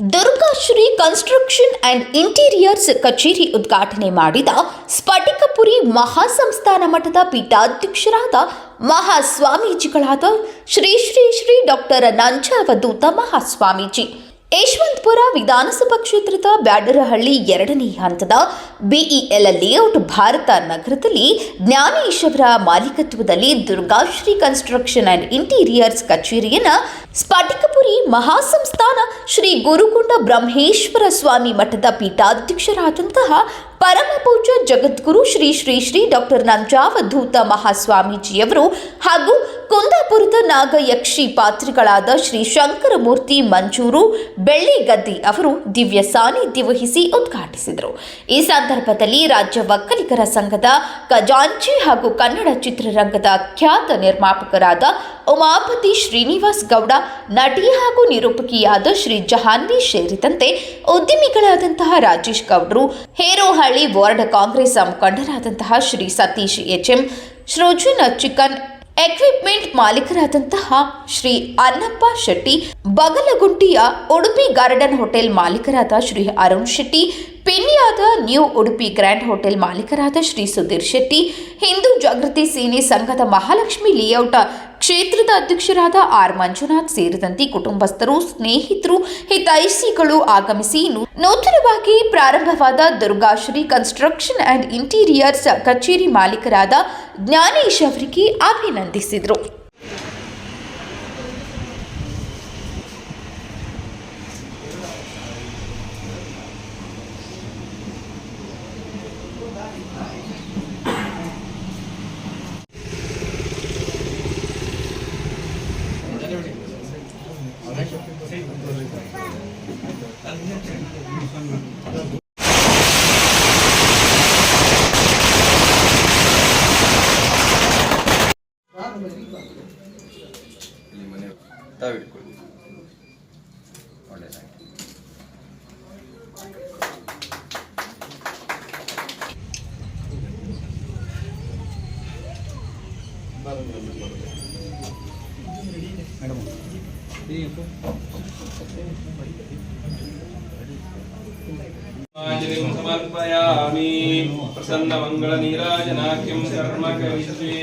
Durgashree construction and interiors ಕಚೇರಿ ಉದ್ಘಾಟನೆ ಮಾಡಿದ ಸ್ಫಟಿಕಪುರಿ ಮಹಾಸಂಸ್ಥಾನ ಮಠದ ಪೀಠಾಧ್ಯಕ್ಷರಾದ ಮಹಾಸ್ವಾಮೀಜಿಗಳಾದ ಶ್ರೀ ಶ್ರೀ ಶ್ರೀ ಡಾಕ್ಟರ್ ನಂಜಾವಧೂತ ಮಹಾಸ್ವಾಮೀಜಿ. ಯಶವಂತಪುರ ವಿಧಾನಸಭಾ ಕ್ಷೇತ್ರದ ಬ್ಯಾಡರಹಳ್ಳಿ ಎರಡನೇ ಹಂತದ ಬಿಇಎಲ್ ಲೇಔಟ್ ಭಾರತ ನಗರದಲ್ಲಿ ಜ್ಞಾನೇಶ್ ಅವರ ಮಾಲೀಕತ್ವದಲ್ಲಿ ದುರ್ಗಾಶ್ರೀ ಕನ್ಸ್ಟ್ರಕ್ಷನ್ ಅಂಡ್ ಇಂಟೀರಿಯರ್ಸ್ ಕಚೇರಿಯನ್ನು ಸ್ಫಟಿಕಪುರಿ ಮಹಾಸಂಸ್ಥಾನ ಶ್ರೀ ಗುರುಗುಂಡ ಬ್ರಹ್ಮೇಶ್ವರ ಸ್ವಾಮಿ ಮಠದ ಪೀಠಾಧ್ಯಕ್ಷರಾದಂತಹ ಪರಮ ಪೂಜ್ಯ ಜಗದ್ಗುರು ಶ್ರೀ ಶ್ರೀ ಶ್ರೀ ಡಾಕ್ಟರ್ ನಂಜಾವಧೂತ ಮಹಾಸ್ವಾಮೀಜಿಯವರು ಹಾಗೂ ಕುಂದಾಪುರದ ನಾಗಯಕ್ಷಿ ಪಾತ್ರಿಗಳಾದ ಶ್ರೀ ಶಂಕರಮೂರ್ತಿ ಮಂಜೂರು ಬೆಳ್ಳಿಗದ್ದಿ ಅವರು ದಿವ್ಯ ಸಾನ್ನಿಧ್ಯ ವಹಿಸಿ ಉದ್ಘಾಟಿಸಿದರು. ಈ ಸಂದರ್ಭದಲ್ಲಿ ರಾಜ್ಯ ಒಕ್ಕಲಿಗರ ಸಂಘದ ಖಜಾಂಚಿ ಹಾಗೂ ಕನ್ನಡ ಚಿತ್ರರಂಗದ ಖ್ಯಾತ ನಿರ್ಮಾಪಕರಾದ ಉಮಾಪತಿ ಶ್ರೀನಿವಾಸ್ ಗೌಡ, ನಟಿ ಹಾಗೂ ನಿರೂಪಕಿಯಾದ ಶ್ರೀ ಜಹಾನ್ವಿ ಸೇರಿದಂತೆ ಉದ್ಯಮಿಗಳಾದಂತಹ ರಾಜೇಶ್ ಗೌಡರು ಹೇರೋಹಳ್ಳಿ ವಾರ್ಡ್ ಕಾಂಗ್ರೆಸ್ ಮುಖಂಡರಾದಂತಹ Shri Satish HM Srujan chicken equipment ಮಾಲೀಕರಾದಂತಹ ಶ್ರೀ ಅನ್ನಪ್ಪ ಶೆಟ್ಟಿ, ಬಗಲಗುಂಟಿಯ ಉಡುಪಿ ಗಾರ್ಡನ್ ಹೋಟೆಲ್ ಮಾಲೀಕರಾದ ಶ್ರೀ ಅರುಣ್ ಶೆಟ್ಟಿ ಪಿನ್ಯಾದ ನ್ಯೂ ಉಡುಪಿ ಗ್ರ್ಯಾಂಡ್ ಹೋಟೆಲ್ ಮಾಲೀಕರಾದ ಶ್ರೀ ಸುಧೀರ್ ಶೆಟ್ಟಿ, ಹಿಂದೂ ಜಾಗೃತಿ ಸೇನೆ ಸಂಘದ ಮಹಾಲಕ್ಷ್ಮಿ ಲೇಔಟ್ ಕ್ಷೇತ್ರದ ಅಧ್ಯಕ್ಷರಾದ ಆರ್ ಮಂಜುನಾಥ್ ಸೇರಿದಂತೆ ಕುಟುಂಬಸ್ಥರು, ಸ್ನೇಹಿತರು ಹಿತೈಷಿಗಳು ಆಗಮಿಸಿ ನೂತನವಾಗಿ ಪ್ರಾರಂಭವಾದ ದುರ್ಗಾಶ್ರೀ ಕನ್ಸ್ಟ್ರಕ್ಷನ್ ಅಂಡ್ ಇಂಟೀರಿಯರ್ಸ್ ಕಚೇರಿ ಮಾಲೀಕರಾದ ಜ್ಞಾನೇಶ್ ಅವರಿಗೆ ಅಭಿನಂದಿಸಿದರು. ತಾವಿಟ್ಕೊಳ್ಳಿ ಒಳ್ಳೆಯದಾಗಿ ಮೇಡಮ್ समर्पयामि प्रसन्नमङ्गलनीराजनाख्यं कर्म करिष्ये।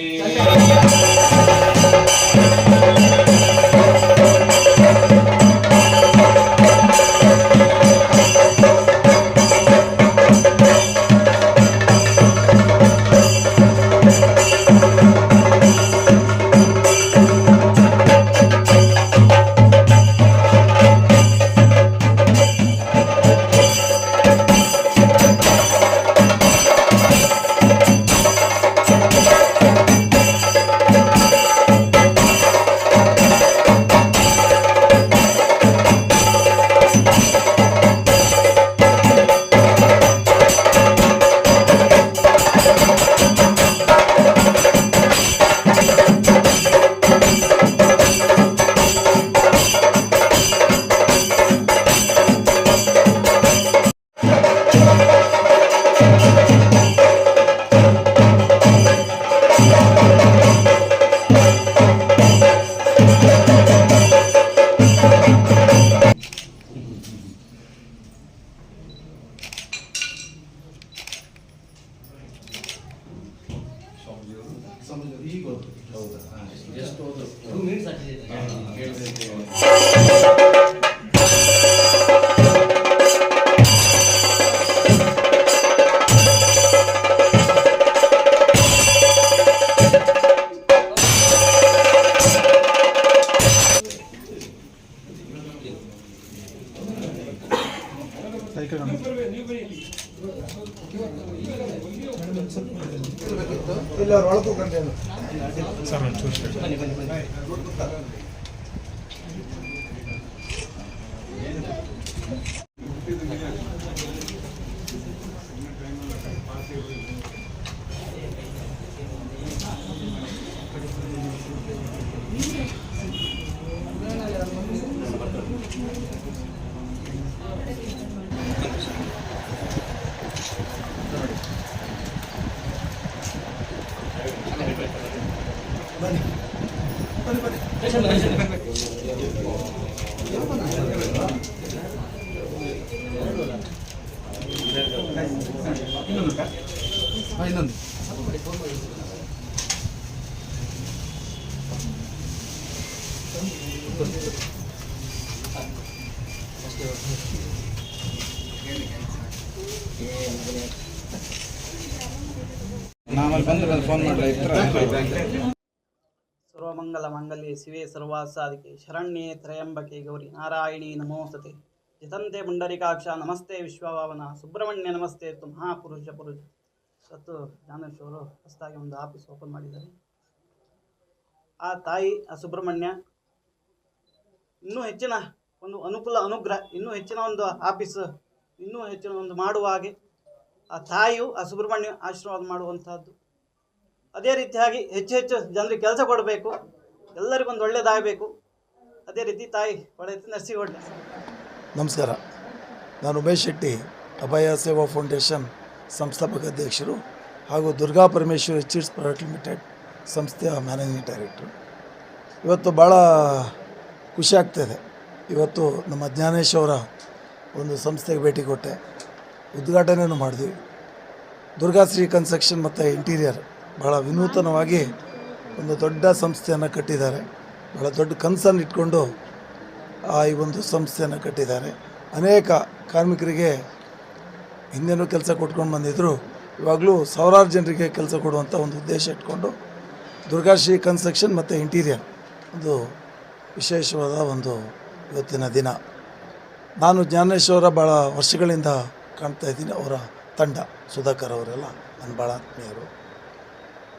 ಇಲ್ಲ ಅವ್ರು ಒಳಗೆ ಹೋಗ್ಕೊಂಡೆ ಬನ್ನಿ ಸರ್ವಮಂಗಲ ಮಂಗಲ್ಯೆ ಶಿವೆ ಸರ್ವಾಸಾದಿಕೆ ಶರಣ್ಯೆ ತ್ರಯಂಬಕೆ ಗೌರಿ ನಾರಾಯಣಿ ನಮೋಸ್ತತೆ ಜಿತಂತೆ ಪುಂಡರಿಕಾಕ್ಷ ನಮಸ್ತೆ ವಿಶ್ವಭಾವನ ಸುಬ್ರಹ್ಮಣ್ಯ ನಮಸ್ತೆ ತು ಮಹಾಪುರುಷ ಪುರುಷ. ಇವತ್ತು ಜ್ಞಾನೇಶ್ ಅವರು ಹೊಸದಾಗಿ ಒಂದು ಆಫೀಸ್ ಓಪನ್ ಮಾಡಿದ್ದಾರೆ. ಆ ತಾಯಿ, ಆ ಸುಬ್ರಹ್ಮಣ್ಯ ಇನ್ನೂ ಹೆಚ್ಚಿನ ಒಂದು ಅನುಕೂಲ, ಅನುಗ್ರಹ, ಇನ್ನೂ ಹೆಚ್ಚಿನ ಒಂದು ಆಫೀಸ್, ಇನ್ನೂ ಹೆಚ್ಚಿನ ಒಂದು ಮಾಡುವ ಹಾಗೆ ಆ ತಾಯಿಯು, ಆ ಸುಬ್ರಹ್ಮಣ್ಯ ಆಶೀರ್ವಾದ ಮಾಡುವಂಥದ್ದು ಅದೇ ರೀತಿಯಾಗಿ ಹೆಚ್ಚು ಹೆಚ್ಚು ಜನರಿಗೆ ಕೆಲಸ ಕೊಡಬೇಕು ಎಲ್ಲರಿಗೊಂದು ಒಳ್ಳೆಯದಾಗಬೇಕು. ಅದೇ ರೀತಿ ತಾಯಿ ಒಳ್ಳೆಯ ನರ್ಸಿ ನಮಸ್ಕಾರ. ನಾನು ಉಮೇಶ್ ಶೆಟ್ಟಿ, ಅಭಯ ಸೇವಾ ಫೌಂಡೇಶನ್ ಸಂಸ್ಥಾಪಕ ಅಧ್ಯಕ್ಷರು ಹಾಗೂ Durga Parameshwari chits private limited ಸಂಸ್ಥೆಯ ಮ್ಯಾನೇಜಿಂಗ್ ಡೈರೆಕ್ಟ್ರು. ಇವತ್ತು ಭಾಳ ಖುಷಿ ಆಗ್ತಾಯಿದೆ ಇವತ್ತು ನಮ್ಮ ಜ್ಞಾನೇಶ್ ಅವರ ಒಂದು ಸಂಸ್ಥೆಗೆ ಭೇಟಿ ಕೊಟ್ಟೆ. ಉದ್ಘಾಟನೆಯನ್ನು ಮಾಡಿದ್ವಿ. ದುರ್ಗಾಶ್ರೀ ಕನ್ಸ್ಟ್ರಕ್ಷನ್ ಮತ್ತು ಇಂಟೀರಿಯರ್ ಭಾಳ ವಿನೂತನವಾಗಿ ಒಂದು ದೊಡ್ಡ ಸಂಸ್ಥೆಯನ್ನು ಕಟ್ಟಿದ್ದಾರೆ. ಭಾಳ ದೊಡ್ಡ ಕನಸನ್ನು ಇಟ್ಕೊಂಡು ಆ ಈ ಒಂದು ಸಂಸ್ಥೆಯನ್ನು ಕಟ್ಟಿದ್ದಾರೆ. ಅನೇಕ ಕಾರ್ಮಿಕರಿಗೆ ಹಿಂದೆನೂ ಕೆಲಸ ಕೊಟ್ಕೊಂಡು ಬಂದಿದ್ದರು ಇವಾಗಲೂ ಸಾವಿರಾರು ಜನರಿಗೆ ಕೆಲಸ ಕೊಡುವಂಥ ಒಂದು ಉದ್ದೇಶ ಇಟ್ಕೊಂಡು ದುರ್ಗಾಶ್ರೀ ಕನ್ಸ್ಟ್ರಕ್ಷನ್ ಮತ್ತು ಇಂಟೀರಿಯರ್ ಒಂದು ವಿಶೇಷವಾದ ಒಂದು ಇವತ್ತಿನ ದಿನ. ನಾನು ಜ್ಞಾನೇಶ್ವರ ಭಾಳ ವರ್ಷಗಳಿಂದ ಕಾಣ್ತಾ ಇದ್ದೀನಿ, ಅವರ ತಂಡ, ಸುಧಾಕರ್ ಅವರೆಲ್ಲ, ನನ್ನ ಭಾಳ ಆತ್ಮೀಯರು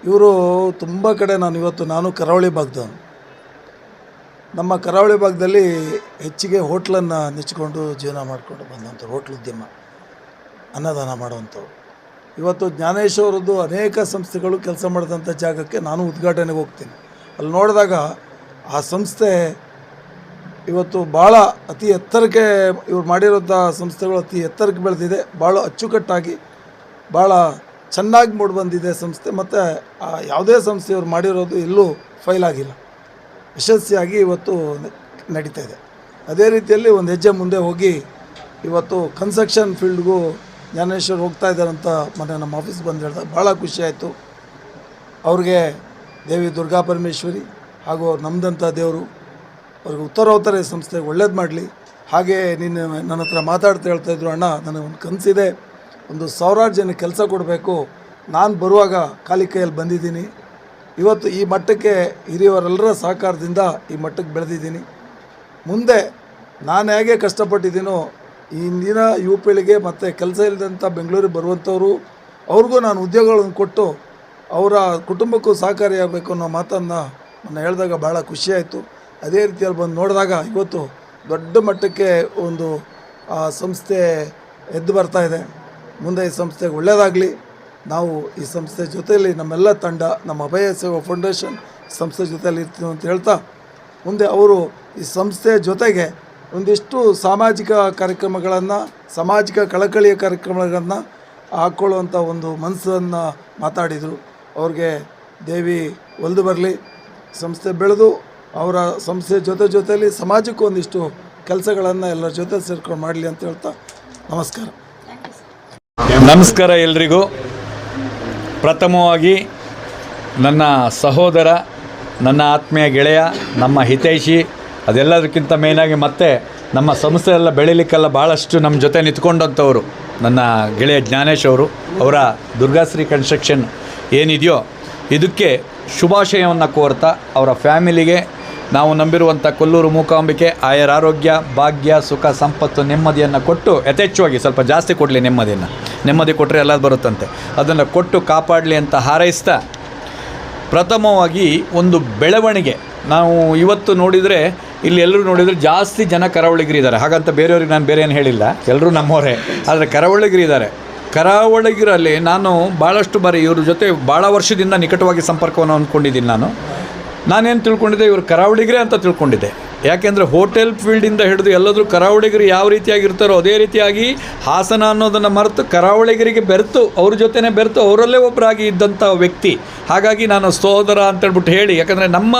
ಇವರು ತುಂಬ ಕಡೆ ನಾನು ಇವತ್ತು, ನಾನು ಕರಾವಳಿ ಭಾಗದವನು. ನಮ್ಮ ಕರಾವಳಿ ಭಾಗದಲ್ಲಿ ಹೆಚ್ಚಿಗೆ ಹೋಟ್ಲನ್ನು ನೆಚ್ಕೊಂಡು ಜೀವನ ಮಾಡಿಕೊಂಡು ಬಂದಂಥ ಹೋಟ್ಲ್ ಉದ್ಯಮ, ಅನ್ನದಾನ ಮಾಡುವಂಥವ್ರು. ಇವತ್ತು ಜ್ಞಾನೇಶ್ವರದ್ದು ಅನೇಕ ಸಂಸ್ಥೆಗಳು ಕೆಲಸ ಮಾಡಿದಂಥ ಜಾಗಕ್ಕೆ ನಾನು ಉದ್ಘಾಟನೆಗೆ ಹೋಗ್ತೀನಿ. ಅಲ್ಲಿ ನೋಡಿದಾಗ ಆ ಸಂಸ್ಥೆ ಇವತ್ತು ಭಾಳ ಅತಿ ಎತ್ತರಕ್ಕೆ ಇವ್ರು ಮಾಡಿರೋಂಥ ಸಂಸ್ಥೆಗಳು ಅತಿ ಎತ್ತರಕ್ಕೆ ಬೆಳೆದಿದೆ. ಭಾಳ ಅಚ್ಚುಕಟ್ಟಾಗಿ, ಭಾಳ ಚೆನ್ನಾಗಿ ಮೂಡಿ ಬಂದಿದೆ ಸಂಸ್ಥೆ. ಮತ್ತು ಆ ಯಾವುದೇ ಸಂಸ್ಥೆ ಇವ್ರು ಮಾಡಿರೋದು ಎಲ್ಲೂ ಫೈಲ್ ಆಗಿಲ್ಲ. ಯಶಸ್ವಿಯಾಗಿ ಇವತ್ತು ನಡೀತಾ ಇದೆ. ಅದೇ ರೀತಿಯಲ್ಲಿ ಒಂದು ಹೆಜ್ಜೆ ಮುಂದೆ ಹೋಗಿ ಇವತ್ತು ಕನ್ಸ್ಟ್ರಕ್ಷನ್ ಫೀಲ್ಡ್ಗೂ ಜ್ಞಾನೇಶ್ವರ್ ಹೋಗ್ತಾ ಇದ್ದಾರೆ ಅಂತ ಮೊನ್ನೆ ನಮ್ಮ ಆಫೀಸ್ ಬಂದು ಹೇಳಿದಾಗ ಭಾಳ ಖುಷಿಯಾಯಿತು ಅವ್ರಿಗೆ ದೇವಿ ದುರ್ಗಾ ಪರಮೇಶ್ವರಿ ಹಾಗೂ ಅವ್ರು ನಮ್ಮದಂಥ ದೇವರು, ಅವ್ರಿಗೆ ಉತ್ತರೋತ್ತರ ಸಂಸ್ಥೆಗೆ ಒಳ್ಳೇದು ಮಾಡಲಿ. ಹಾಗೆ ನಿನ್ನ ನನ್ನ ಹತ್ರ ಮಾತಾಡ್ತಾ ಹೇಳ್ತಾ ಇದ್ರು, ಅಣ್ಣ, ನನಗೆ ಒಂದು ಕನಸಿದೆ. ಒಂದು ಸಾವಿರಾರು ಜನ ಕೆಲಸ ಕೊಡಬೇಕು. ನಾನು ಬರುವಾಗ ಖಾಲಿ ಕೈಯಲ್ಲಿ ಬಂದಿದ್ದೀನಿ. ಇವತ್ತು ಈ ಮಟ್ಟಕ್ಕೆ ಹಿರಿಯವರೆಲ್ಲರ ಸಹಕಾರದಿಂದ ಈ ಮಟ್ಟಕ್ಕೆ ಬೆಳೆದಿದ್ದೀನಿ. ಮುಂದೆ ನಾನು ಹೇಗೆ ಕಷ್ಟಪಟ್ಟಿದ್ದೀನೋ ಇಂದಿನ ಯುವ ಪೀಳಿಗೆ ಮತ್ತು ಕೆಲಸ ಇಲ್ಲದಂಥ ಬೆಂಗಳೂರಿಗೆ ಬರುವಂಥವ್ರು ಅವ್ರಿಗೂ ನಾನು ಉದ್ಯೋಗಗಳನ್ನು ಕೊಟ್ಟು ಅವರ ಕುಟುಂಬಕ್ಕೂ ಸಹಕಾರಿಯಾಗಬೇಕು ಅನ್ನೋ ಮಾತನ್ನು ನಾನು ಹೇಳಿದಾಗ ಭಾಳ ಖುಷಿಯಾಯಿತು ಅದೇ ರೀತಿಯಲ್ಲಿ ಬಂದು ನೋಡಿದಾಗ ಇವತ್ತು ದೊಡ್ಡ ಮಟ್ಟಕ್ಕೆ ಒಂದು, ಆ, ಸಂಸ್ಥೆ ಎದ್ದು ಬರ್ತಾ ಇದೆ. ಮುಂದೆ ಈ ಸಂಸ್ಥೆಗೆ ಒಳ್ಳೆಯದಾಗಲಿ ನಾವು ಈ ಸಂಸ್ಥೆ ಜೊತೆಯಲ್ಲಿ ನಮ್ಮೆಲ್ಲ ತಂಡ, ನಮ್ಮ ಅಭಯ ಸೇವಾ ಫೌಂಡೇಶನ್ ಸಂಸ್ಥೆ ಜೊತೆಯಲ್ಲಿ ಇರ್ತೀವಿ ಅಂತ ಹೇಳ್ತಾ, ಮುಂದೆ ಅವರು ಈ ಸಂಸ್ಥೆಯ ಜೊತೆಗೆ ಒಂದಿಷ್ಟು ಸಾಮಾಜಿಕ ಕಾರ್ಯಕ್ರಮಗಳನ್ನು, ಸಾಮಾಜಿಕ ಕಳಕಳಿಯ ಕಾರ್ಯಕ್ರಮಗಳನ್ನು ಹಾಕ್ಕೊಳ್ಳುವಂಥ ಒಂದು ಮನಸ್ಸನ್ನು ಮಾತಾಡಿದರು. ಅವ್ರಿಗೆ ದೇವಿ ಒಲಿದು ಬರಲಿ. ಸಂಸ್ಥೆ ಬೆಳೆದು ಅವರ ಸಂಸ್ಥೆ ಜೊತೆ ಜೊತೆಯಲ್ಲಿ ಸಮಾಜಕ್ಕೂ ಒಂದಿಷ್ಟು ಕೆಲಸಗಳನ್ನು ಎಲ್ಲರ ಜೊತೆ ಸೇರ್ಕೊಂಡು ಮಾಡಲಿ ಅಂತ ಹೇಳ್ತಾ ನಮಸ್ಕಾರ. ನಮಸ್ಕಾರ ಎಲ್ರಿಗೂ. ಪ್ರಥಮವಾಗಿ ನನ್ನ ಸಹೋದರ, ನನ್ನ ಆತ್ಮೀಯ ಗೆಳೆಯ, ನಮ್ಮ ಹಿತೈಷಿ, ಅದೆಲ್ಲದಕ್ಕಿಂತ ಮೇಯ್ನಾಗಿ ಮತ್ತೆ ನಮ್ಮ ಸಂಸ್ಥೆ ಎಲ್ಲ ಬೆಳಿಲಿಕ್ಕೆಲ್ಲ ಭಾಳಷ್ಟು ನಮ್ಮ ಜೊತೆ ನಿಂತ್ಕೊಂಡಂಥವರು. ನನ್ನ ಗೆಳೆಯ ಜ್ಞಾನೇಶ್ ಅವರು, ಅವರ ದುರ್ಗಾಶ್ರೀ ಕನ್ಸ್ಟ್ರಕ್ಷನ್ ಏನಿದೆಯೋ, ಇದಕ್ಕೆ ಶುಭಾಶಯವನ್ನು ಕೋರ್ತಾ ಅವರ ಫ್ಯಾಮಿಲಿಗೆ ನಾವು ನಂಬಿರುವಂಥ ಕೊಲ್ಲೂರು ಮೂಕಾಂಬಿಕೆ, ಆಯರ ಆರೋಗ್ಯ, ಭಾಗ್ಯ, ಸುಖ, ಸಂಪತ್ತು, ನೆಮ್ಮದಿಯನ್ನು ಕೊಟ್ಟು ಯಥೇಚ್ಛವಾಗಿ ಸ್ವಲ್ಪ ಜಾಸ್ತಿ ಕೊಡಲಿ ನೆಮ್ಮದಿಯನ್ನು ನೆಮ್ಮದಿ ಕೊಟ್ಟರೆ ಎಲ್ಲ ಬರುತ್ತಂತೆ. ಅದನ್ನು ಕೊಟ್ಟು ಕಾಪಾಡಲಿ ಅಂತ ಹಾರೈಸ್ತಾ ಪ್ರಥಮವಾಗಿ ಒಂದು ಬೆಳವಣಿಗೆ. ನಾವು ಇವತ್ತು ನೋಡಿದರೆ, ಇಲ್ಲಿ ಎಲ್ಲರೂ ನೋಡಿದರೆ ಜಾಸ್ತಿ ಜನ ಕರಾವಳಿಗರಿದ್ದಾರೆ. ಹಾಗಂತ ಬೇರೆಯವ್ರಿಗೆ ನಾನು ಬೇರೆ ಏನು ಹೇಳಿಲ್ಲ. ಎಲ್ಲರೂ ನಮ್ಮವರೇ. ಆದರೆ ಕರಾವಳಿಗರಿದ್ದಾರೆ. ಕರಾವಳಿಗರಲ್ಲಿ ನಾನು ಭಾಳಷ್ಟು ಬಾರಿ ಇವ್ರ ಜೊತೆ ಭಾಳ ವರ್ಷದಿಂದ ನಿಕಟವಾಗಿ ಸಂಪರ್ಕವನ್ನು ಅಂದ್ಕೊಂಡಿದ್ದೀನಿ ನಾನು. ನಾನೇನು ತಿಳ್ಕೊಂಡಿದ್ದೆ, ಇವರು ಕರಾವಳಿಗರೇ ಅಂತ ತಿಳ್ಕೊಂಡಿದ್ದೆ. ಯಾಕೆಂದರೆ ಹೋಟೆಲ್ ಫೀಲ್ಡಿಂದ ಹಿಡಿದು ಎಲ್ಲದರೂ ಕರಾವಳಿಗರು ಯಾವ ರೀತಿಯಾಗಿರ್ತಾರೋ ಅದೇ ರೀತಿಯಾಗಿ ಹಾಸನ ಅನ್ನೋದನ್ನು ಮರೆತು ಕರಾವಳಿಗರಿಗೆ ಬೆರೆತು, ಅವ್ರ ಜೊತೆನೇ ಬೆರೆತು ಅವರಲ್ಲೇ ಒಬ್ಬರಾಗಿ ಇದ್ದಂಥ ವ್ಯಕ್ತಿ. ಹಾಗಾಗಿ ನಾನು ಸೋದರ ಅಂತೇಳ್ಬಿಟ್ಟು ಹೇಳಿ, ಯಾಕಂದರೆ ನಮ್ಮ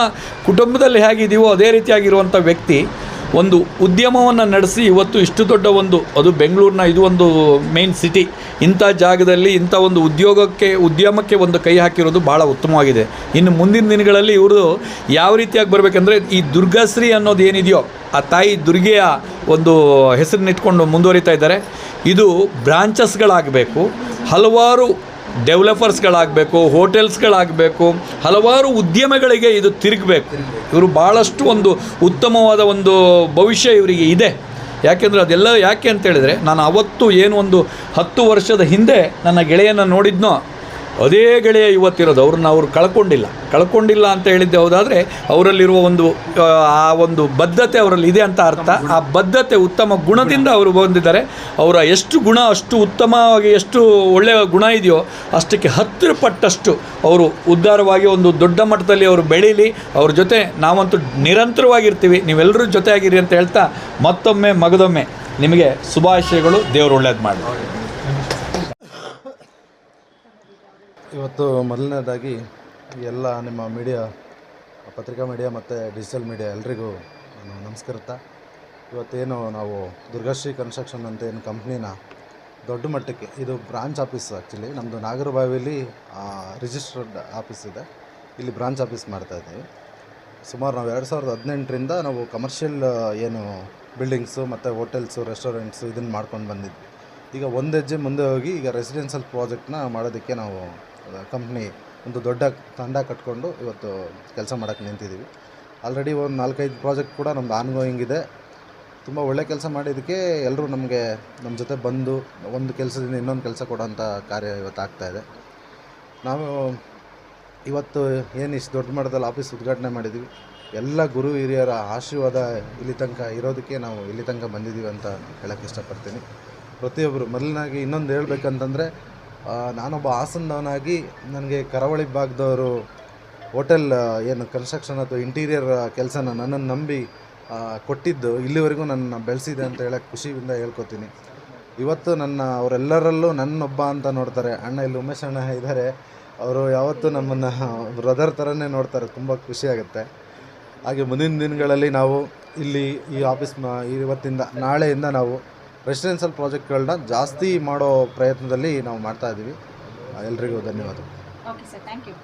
ಕುಟುಂಬದಲ್ಲಿ ಹೇಗಿದ್ದೀವೋ ಅದೇ ರೀತಿಯಾಗಿರುವಂಥ ವ್ಯಕ್ತಿ. ಒಂದು ಉದ್ಯಮವನ್ನು ನಡೆಸಿ ಇವತ್ತು ಇಷ್ಟು ದೊಡ್ಡ ಒಂದು, ಅದು ಬೆಂಗಳೂರಿನ ಇದು ಒಂದು ಮೇನ್ ಸಿಟಿ ಇಂಥ ಜಾಗದಲ್ಲಿ ಇಂಥ ಒಂದು ಉದ್ಯೋಗಕ್ಕೆ, ಉದ್ಯಮಕ್ಕೆ ಒಂದು ಕೈ ಹಾಕಿರೋದು ಭಾಳ ಉತ್ತಮವಾಗಿದೆ. ಇನ್ನು ಮುಂದಿನ ದಿನಗಳಲ್ಲಿ ಇವರು ಯಾವ ರೀತಿಯಾಗಿ ಬರಬೇಕಂದ್ರೆ ಈ ದುರ್ಗಾಶ್ರೀ ಅನ್ನೋದು ಏನಿದೆಯೋ, ಆ ತಾಯಿ ದುರ್ಗೆಯ ಒಂದು ಹೆಸರನ್ನಿಟ್ಕೊಂಡು ಮುಂದುವರಿತಾ ಇದ್ದಾರೆ. ಇದು ಬ್ರಾಂಚಸ್ಗಳಾಗಬೇಕು ಹಲವಾರು ಡೆವಲಪರ್ಸ್ಗಳಾಗಬೇಕು, ಹೋಟೆಲ್ಸ್ಗಳಾಗಬೇಕು, ಹಲವಾರು ಉದ್ಯಮಗಳಿಗೆ ಇದು ತಿರುಗಬೇಕು. ಇವರು ಭಾಳಷ್ಟು ಒಂದು ಉತ್ತಮವಾದ ಒಂದು ಭವಿಷ್ಯ ಇವರಿಗೆ ಇದೆ. ಯಾಕೆಂದರೆ ಅದೆಲ್ಲ ಯಾಕೆ ಅಂತೇಳಿದರೆ ನಾನು ಅವತ್ತು ಏನು ಒಂದು ಹತ್ತು ವರ್ಷದ ಹಿಂದೆ ನನ್ನ ಗೆಳೆಯನ ನೋಡಿದ್ನೋ ಅದೇ ಗೆಳೆಯ ಇವತ್ತಿರೋದು ಅವ್ರನ್ನ ಅವರು ಕಳ್ಕೊಂಡಿಲ್ಲ. ಕಳ್ಕೊಂಡಿಲ್ಲ ಅಂತ ಹೇಳಿದ್ದೆ ಹೌದಾದರೆ ಅವರಲ್ಲಿರುವ ಒಂದು ಆ, ಒಂದು ಬದ್ಧತೆ ಅವರಲ್ಲಿ ಇದೆ ಅಂತ ಅರ್ಥ. ಆ ಬದ್ಧತೆ ಉತ್ತಮ ಗುಣದಿಂದ ಅವರು ಬಂದಿದ್ದಾರೆ. ಅವರ ಎಷ್ಟು ಗುಣ ಅಷ್ಟು ಉತ್ತಮವಾಗಿ ಎಷ್ಟು ಒಳ್ಳೆಯ ಗುಣ ಇದೆಯೋ ಅಷ್ಟಕ್ಕೆ ಹತ್ತಿರ ಪಟ್ಟಷ್ಟು ಅವರು ಉದ್ಧಾರವಾಗಿ ಒಂದು ದೊಡ್ಡ ಮಟ್ಟದಲ್ಲಿ ಅವರು ಬೆಳೀಲಿ. ಅವ್ರ ಜೊತೆ ನಾವಂತೂ ನಿರಂತರವಾಗಿರ್ತೀವಿ. ನೀವೆಲ್ಲರೂ ಜೊತೆಯಾಗಿರಿ ಅಂತ ಹೇಳ್ತಾ ಮತ್ತೊಮ್ಮೆ ಮಗದೊಮ್ಮೆ ನಿಮಗೆ ಶುಭಾಶಯಗಳು. ದೇವರು ಒಳ್ಳೇದು ಮಾಡಲಿ. ಇವತ್ತು ಮೊದಲನೇದಾಗಿ ಎಲ್ಲ ನಿಮ್ಮ ಮೀಡಿಯಾ, ಪತ್ರಿಕಾ ಮೀಡಿಯಾ ಮತ್ತು ಡಿಜಿಟಲ್ ಮೀಡಿಯಾ ಎಲ್ರಿಗೂ ನಾನು ನಮಸ್ಕೃತ ಇವತ್ತೇನು ನಾವು ದುರ್ಗಾಶ್ರೀ ಕನ್ಸ್ಟ್ರಕ್ಷನ್ ಅಂತ ಏನು ಕಂಪ್ನಿನ ದೊಡ್ಡ ಮಟ್ಟಕ್ಕೆ, ಇದು ಬ್ರಾಂಚ್ ಆಫೀಸ್ ಆ್ಯಕ್ಚುಲಿ ನಮ್ಮದು ನಾಗರಬಾವಿಲಿ ರಿಜಿಸ್ಟರ್ಡ್ ಆಫೀಸ್ ಇದೆ. ಇಲ್ಲಿ ಬ್ರಾಂಚ್ ಆಫೀಸ್ ಮಾಡ್ತಾಯಿದ್ದೀವಿ ಸುಮಾರು ನಾವು ಎರಡು ಸಾವಿರದ ಹದಿನೆಂಟರಿಂದ ನಾವು ಕಮರ್ಷಿಯಲ್ ಏನು ಬಿಲ್ಡಿಂಗ್ಸು ಮತ್ತು ಹೋಟೆಲ್ಸು, ರೆಸ್ಟೋರೆಂಟ್ಸು ಇದನ್ನು ಮಾಡ್ಕೊಂಡು ಬಂದಿದ್ವಿ. ಈಗ ಒಂದು ಹೆಜ್ಜೆ ಮುಂದೆ ಹೋಗಿ ಈಗ ರೆಸಿಡೆನ್ಷಿಯಲ್ ಪ್ರಾಜೆಕ್ಟ್ನ ಮಾಡೋದಕ್ಕೆ ನಾವು ಕಂಪ್ನಿ ಒಂದು ದೊಡ್ಡ ತಂಡ ಕಟ್ಕೊಂಡು ಇವತ್ತು ಕೆಲಸ ಮಾಡೋಕ್ಕೆ ನಿಂತಿದ್ದೀವಿ ಆಲ್ರೆಡಿ ಒಂದು ನಾಲ್ಕೈದು ಪ್ರಾಜೆಕ್ಟ್ ಕೂಡ ನಮ್ದು ಆನ್ಗೋಯಿಂಗ್ ಇದೆ. ತುಂಬ ಒಳ್ಳೆ ಕೆಲಸ ಮಾಡಿದ್ದಕ್ಕೆ ಎಲ್ಲರೂ ನಮಗೆ ನಮ್ಮ ಜೊತೆ ಬಂದು ಒಂದು ಕೆಲಸದಿಂದ ಇನ್ನೊಂದು ಕೆಲಸ ಕೊಡೋಂಥ ಕಾರ್ಯ ಇವತ್ತು ಆಗ್ತಾಯಿದೆ ನಾವು ಇವತ್ತು ಏನು ಇಷ್ಟು ದೊಡ್ಡ ಮಟ್ಟದಲ್ಲಿ ಆಫೀಸ್ ಉದ್ಘಾಟನೆ ಮಾಡಿದ್ವಿ. ಎಲ್ಲ ಗುರು ಹಿರಿಯರ ಆಶೀರ್ವಾದ ಇಲ್ಲಿ ತನಕ ಇರೋದಕ್ಕೆ ನಾವು ಇಲ್ಲಿ ತನಕ ಬಂದಿದ್ದೀವಿ ಅಂತ ಹೇಳೋಕ್ಕೆ ಇಷ್ಟಪಡ್ತೀನಿ. ಪ್ರತಿಯೊಬ್ಬರು ಮೊದಲನಾಗಿ ಇನ್ನೊಂದು ಹೇಳ್ಬೇಕಂತಂದರೆ ನಾನೊಬ್ಬ ಹಾಸನದವನಾಗಿ ನನಗೆ ಕರಾವಳಿ ಭಾಗದವರು ಹೋಟೆಲ್ ಏನು ಕನ್ಸ್ಟ್ರಕ್ಷನ್ ಅಥವಾ ಇಂಟೀರಿಯರ್ ಕೆಲಸನ ನನ್ನನ್ನು ನಂಬಿ ಕೊಟ್ಟಿದ್ದು ಇಲ್ಲಿವರೆಗೂ ನನ್ನ ಬೆಳೆಸಿದೆ ಅಂತ ಹೇಳಕ್ಕೆ ಖುಷಿಯಿಂದ ಹೇಳ್ಕೊತೀನಿ. ಇವತ್ತು ನನ್ನ, ಅವರೆಲ್ಲರಲ್ಲೂ ನನ್ನೊಬ್ಬ ಅಂತ ನೋಡ್ತಾರೆ. ಅಣ್ಣ ಇಲ್ಲಿ ಉಮೇಶ್ ಅಣ್ಣ ಇದ್ದಾರೆ. ಅವರು ಯಾವತ್ತೂ ನಮ್ಮನ್ನು ಬ್ರದರ್ ಥರನೇ ನೋಡ್ತಾರೆ. ತುಂಬ ಖುಷಿಯಾಗುತ್ತೆ ಹಾಗೆ ಮುಂದಿನ ದಿನಗಳಲ್ಲಿ ನಾವು ಇಲ್ಲಿ ಈ ಆಫೀಸ್ ಇವತ್ತಿಂದ ನಾಳೆಯಿಂದ ನಾವು ರೆಸಿಡೆನ್ಷಿಯಲ್ ಪ್ರಾಜೆಕ್ಟ್ಗಳನ್ನ ಜಾಸ್ತಿ ಮಾಡೋ ಪ್ರಯತ್ನದಲ್ಲಿ ನಾವು ಮಾಡ್ತಾ ಇದ್ದೀವಿ. ಎಲ್ರಿಗೂ ಧನ್ಯವಾದ ಓಕೆ ಸರ್ ಥ್ಯಾಂಕ್ ಯು